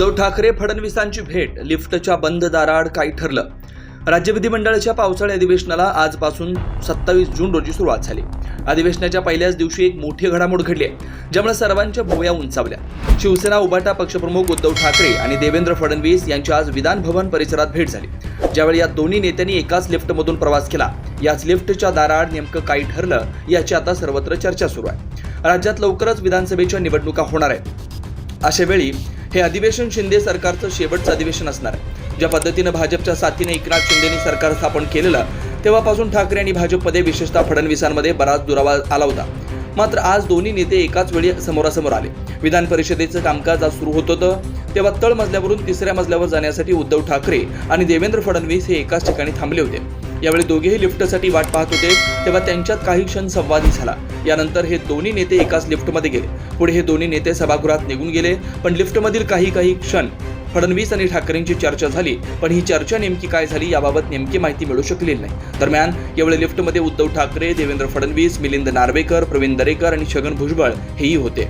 उद्धव ठाकरे फडणवीसांची भेट लिफ्टच्या बंद दाराआड काही ठरलं. राज्य विधिमंडळाच्या पावसाळी अधिवेशनाला आजपासून सत्तावीस जून रोजी सुरुवात झाली. अधिवेशनाच्या पहिल्याच दिवशी एक मोठी घडामोड घडली आहे ज्यामुळे सर्वांच्या भुवया उंचावल्या. शिवसेना उबाटा पक्षप्रमुख उद्धव ठाकरे आणि देवेंद्र फडणवीस यांची आज विधान भवन परिसरात भेट झाली. ज्यावेळी या दोन्ही नेत्यांनी एकाच लिफ्टमधून प्रवास केला याच लिफ्टच्या दाराआड नेमकं काय ठरलं याची आता सर्वत्र चर्चा सुरू आहे. राज्यात लवकरच विधानसभेच्या निवडणुका होणार आहेत. अशा वेळी हे अधिवेशन शिंदे सरकारचं शेवटचं अधिवेशन असणार आहे. ज्या पद्धतीनं भाजपच्या साथीने एकनाथ शिंदेनी सरकार स्थापन केलेलं तेव्हापासून ठाकरे आणि भाजपमध्ये विशेषतः फडणवीसांमध्ये बराच दुरावा आला होता. मात्र आज दोन्ही नेते एकाच वेळी समोरासमोर आले. विधान परिषदेचं कामकाज आज सुरू होत होतं. तेव्हा तळ मजल्यावरून तिसऱ्या मजल्यावर जाण्यासाठी उद्धव ठाकरे आणि देवेंद्र फडणवीस हे एकाच ठिकाणी थांबले होते. यावेळी दोघेही लिफ्टसाठी वाट पाहत होते तेव्हा त्यांच्यात काही क्षण संवादही झाला. यानंतर हे दोन्ही नेते एकाच लिफ्टमध्ये गेले. पुढे हे दोन्ही नेते सभागृहात निघून गेले पण लिफ्टमधील काही काही क्षण फडणवीस आणि ठाकरेंची चर्चा झाली पण ही चर्चा नेमकी काय झाली याबाबत नेमकी माहिती मिळू शकलेली नाही. दरम्यान यावेळी लिफ्टमध्ये उद्धव ठाकरे देवेंद्र फडणवीस मिलिंद नार्वेकर प्रवीण दरेकर आणि छगन भुजबळ हेही होते.